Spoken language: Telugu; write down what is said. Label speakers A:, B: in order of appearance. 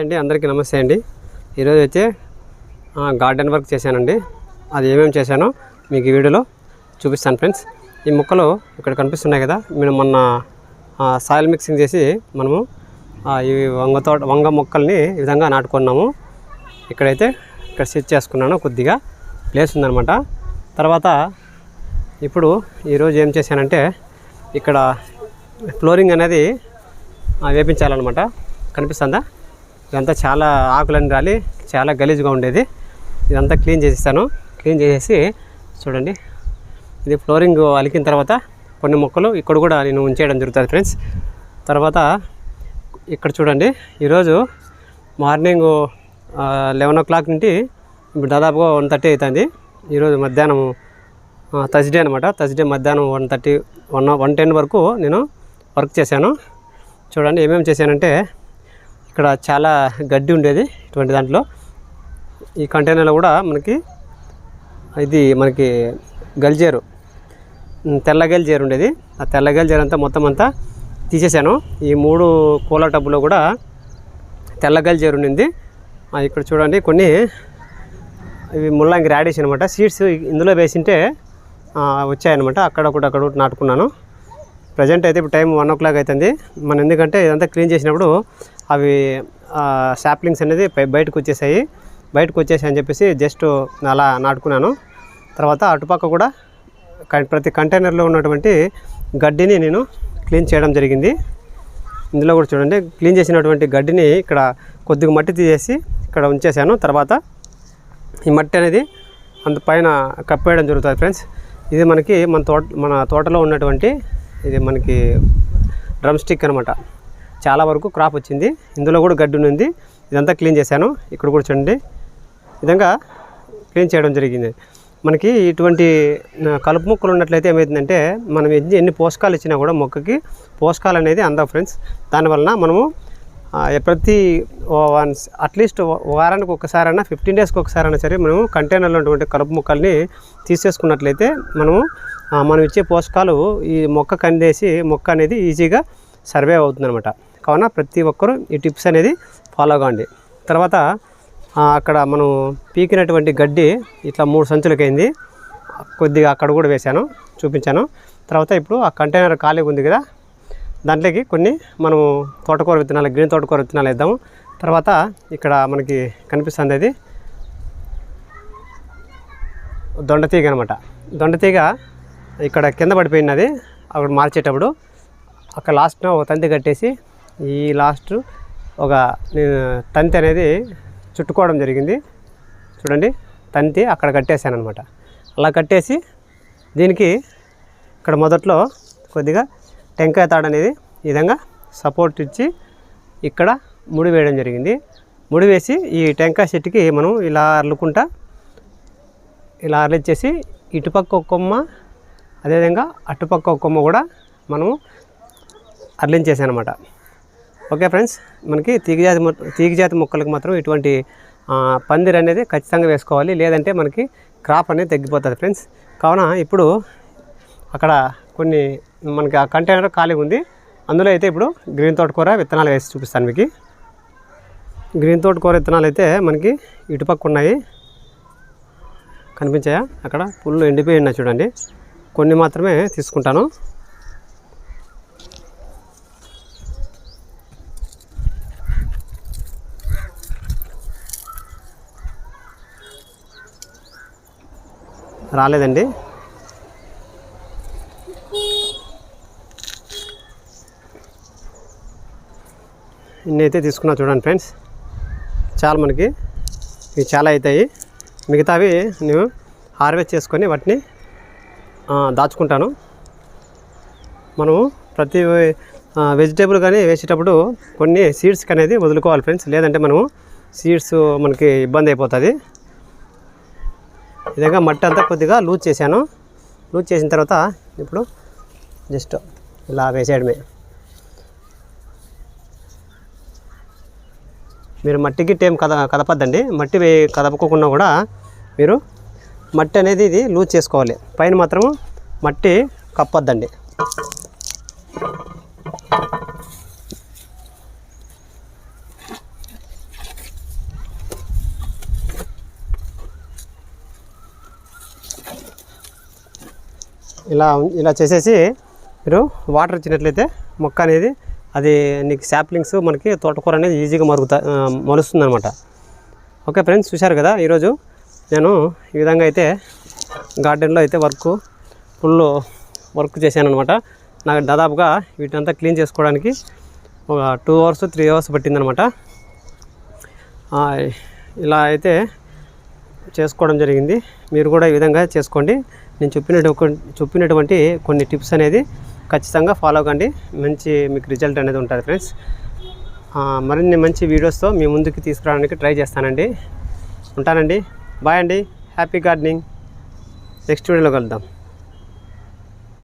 A: అండి అందరికీ నమస్తే అండి. ఈరోజు అయితే గార్డెన్ వర్క్ చేశానండి. అది ఏమేమి చేశానో మీకు ఈ వీడియోలో చూపిస్తాను ఫ్రెండ్స్. ఈ మొక్కలు ఇక్కడ కనిపిస్తున్నాయి కదా మేము మొన్న సాయిల్ మిక్సింగ్ చేసి మనము ఈ వంగ తోట వంగ మొక్కల్ని ఈ విధంగా నాటుకున్నాము. ఇక్కడైతే ఇక్కడ సెట్ చేసుకున్నాను కొద్దిగా ప్లేస్ ఉందనమాట తర్వాత ఇప్పుడు ఈరోజు ఏం చేశానంటే ఇక్కడ ఫ్లోరింగ్ అనేది వేపించాలన్నమాట. కనిపిస్తుందా? ఇదంతా చాలా ఆకులని రాలి చాలా గలీజ్గా ఉండేది. ఇదంతా క్లీన్ చేసేస్తాను. క్లీన్ చేసేసి చూడండి. ఇది ఫ్లోరింగ్ అలికిన తర్వాత కొన్ని మొక్కలు ఇక్కడ కూడా నేను ఉంచేయడం జరుగుతుంది ఫ్రెండ్స్. తర్వాత ఇక్కడ చూడండి. ఈరోజు మార్నింగ్ లెవెన్ ఓ క్లాక్ నుండి ఇప్పుడు దాదాపుగా వన్ థర్టీ అవుతుంది. ఈరోజు మధ్యాహ్నం థర్స్డే అనమాట. థర్స్డే మధ్యాహ్నం one thirty one one ten వరకు నేను వర్క్ చేశాను. చూడండి ఏమేమి చేశానంటే ఇక్కడ చాలా గడ్డి ఉండేది ఇటువంటి దాంట్లో. ఈ కంటైనర్లో కూడా మనకి ఇది మనకి గల్జేరు తెల్ల గల్జేరు ఉండేది. ఆ తెల్ల గల్జేరు అంతా మొత్తం అంతా తీసేసాను. ఈ మూడు కూల టబ్బులో కూడా తెల్ల గల్జేరు ఉండింది. ఇక్కడ చూడండి కొన్ని ఇవి ముల్లంగి రాడేసి అనమాట. సీడ్స్ ఇందులో వేసింటే వచ్చాయన్నమాట. అక్కడ ఒకటి అక్కడ ఒకటి నాటుకున్నాను. ప్రజెంట్ అయితే ఇప్పుడు టైం వన్ ఓ క్లాక్ అవుతుంది. మనం ఎందుకంటే ఇదంతా క్లీన్ చేసినప్పుడు అవి శాప్లింగ్స్ అనేది బయటకు వచ్చేసాయి. బయటకు వచ్చేసాయి అని చెప్పేసి జస్ట్ అలా నాటుకున్నాను. తర్వాత అటుపక్క కూడా ప్రతి కంటైనర్లో ఉన్నటువంటి గడ్డిని నేను క్లీన్ చేయడం జరిగింది. ఇందులో కూడా చూడండి క్లీన్ చేసినటువంటి గడ్డిని ఇక్కడ కొద్దిగా మట్టి తీసేసి ఇక్కడ ఉంచేసాను. తర్వాత ఈ మట్టి అనేది అంత పైన కప్పేయడం జరుగుతుంది ఫ్రెండ్స్ ఇది మనకి మన తోట మన తోటలో ఉన్నటువంటి ఇది మనకి డ్రమ్ స్టిక్ అనమాట చాలా వరకు క్రాప్ వచ్చింది. ఇందులో కూడా గడ్డి ఉంది ఇదంతా క్లీన్ చేశాను. ఇక్కడ కూడా చూడండి. విధంగా క్లీన్ చేయడం జరిగింది. మనకి ఇటువంటి కలుపు మొక్కలు ఉన్నట్లయితే ఏమవుతుందంటే మనం ఎన్ని ఎన్ని పోషకాలు ఇచ్చినా కూడా మొక్కకి పోషకాలు అనేది అందవు ఫ్రెండ్స్ దానివలన మనము ప్రతి వన్స్ అట్లీస్ట్ వారానికి ఒకసారైనా ఫిఫ్టీన్ డేస్కి ఒకసారైనా సరే మనము కంటైనర్లో ఉన్నటువంటి కలుపు మొక్కల్ని తీసేసుకున్నట్లయితే మనము మనం ఇచ్చే పోషకాలు ఈ మొక్క కందేసి మొక్క అనేది ఈజీగా సర్వే అవుతుందన్నమాట. కావున ప్రతి ఒక్కరూ ఈ టిప్స్ అనేది ఫాలో కావండి తర్వాత అక్కడ మనం పీకినటువంటి గడ్డి ఇట్లా మూడు సంచులకి అయింది కొద్దిగా అక్కడ కూడా వేశాను చూపించాను. తర్వాత ఇప్పుడు ఆ కంటైనర్ ఖాళీగా ఉంది కదా దాంట్లోకి కొన్ని మనము తోటకూర విత్తనాలు గ్రీన్ తోటకూర విత్తనాలు వేద్దాము. తర్వాత ఇక్కడ మనకి కనిపిస్తుంది అది దొండతీగ అనమాట దొండతీగ ఇక్కడ కింద పడిపోయినది అక్కడ మార్చేటప్పుడు అక్కడ లాస్ట్న ఒక తంతి కట్టేసి ఈ లాస్ట్ ఒక నేను తంతి అనేది చుట్టుకోవడం జరిగింది. చూడండి తంతి అక్కడ కట్టేశాను అనమాట అలా కట్టేసి దీనికి ఇక్కడ మొదట్లో కొద్దిగా టెంకాయ తాడు అనేది ఈ విధంగా సపోర్ట్ ఇచ్చి ఇక్కడ ముడి వేయడం జరిగింది. ముడి వేసి ఈ టెంకాయ చెట్టుకి మనం ఇలా అర్లుకుంటా ఇలా అరలిచ్చేసి ఇటుపక్క ఒక కొమ్మ అదేవిధంగా అటుపక్క ఒక కొమ్మ కూడా మనము అర్లించేసాను ఓకే ఫ్రెండ్స్ మనకి తీగజాతి తీగజాతి మొక్కలకు మాత్రం ఇటువంటి ఆ, పందిరి అనేది ఖచ్చితంగా వేసుకోవాలి. లేదంటే మనకి క్రాప్ అనేది తగ్గిపోతుంది ఫ్రెండ్స్. కావున ఇప్పుడు అక్కడ కొన్ని మనకి ఆ కంటైనర్ ఖాళీగా ఉంది. అందులో అయితే ఇప్పుడు గ్రీన్ తోటకూర విత్తనాలు వేసి చూపిస్తాను మీకు. గ్రీన్ తోటకూర విత్తనాలు అయితే మనకి ఇటుపక్క ఉన్నాయి. కనిపించాయా? అక్కడ పుల్లు ఎండిపోయి ఉన్నాయి చూడండి. కొన్ని మాత్రమే తీసుకుంటాను. రాలేదండి. ఇన్ని అయితే తీసుకున్నా చూడండి ఫ్రెండ్స్. చాలా మనకి ఇవి చాలా అవుతాయి. మిగతావి నేను హార్వెస్ట్ చేసుకొని వాటిని దాచుకుంటాను. మనము ప్రతి వెజిటేబుల్ కానీ వేసేటప్పుడు కొన్ని సీడ్స్కి అనేది వదులుకోవాలి ఫ్రెండ్స్. లేదంటే మనము సీడ్స్ మనకి ఇబ్బంది అయిపోతుంది. విధంగా మట్టి అంతా కొద్దిగా లూజ్ చేశాను. లూజ్ చేసిన తర్వాత ఇప్పుడు జస్ట్ ఇలా వేసేయడమే. మీరు మట్టికి టేం కద కదపద్దండి. మట్టి వే కదపకోకుండా కూడా మీరు మట్టి అనేది ఇది లూజ్ చేసుకోవాలి. పైన మాత్రము మట్టి కప్పొద్దండి. ఇలా ఉం- ఇలా చేసేసి మీరు వాటర్ ఇచ్చినట్లయితే మొక్క అనేది అది నీకు శాప్లింగ్స్ మనకి తోటకూర అనేది ఈజీగా మరుగుతా మలుస్తుంది అనమాట ఓకే ఫ్రెండ్స్ చూశారు కదా ఈరోజు నేను ఈ విధంగా అయితే గార్డెన్లో అయితే వర్క్ ఫుల్ వర్క్ చేశాను అనమాట నాకు దాదాపుగా వీటంతా క్లీన్ చేసుకోవడానికి ఒక టూ అవర్స్ త్రీ అవర్స్ పట్టిందనమాట ఇలా అయితే చేసుకోవడం జరిగింది. మీరు కూడా ఈ విధంగా చేసుకోండి. నేను చెప్పినట్టు చెప్పినటువంటి కొన్ని టిప్స్ అనేది ఖచ్చితంగా ఫాలో కండి. మంచి మీకు రిజల్ట్ అనేది ఉంటుంది ఫ్రెండ్స్. మరిన్ని మంచి వీడియోస్తో మీ ముందుకు తీసుకురావడానికి ట్రై చేస్తానండి. ఉంటానండి. బాయ్ అండి. Happy gardening. నెక్స్ట్ వీడియోలో కలుద్దాం.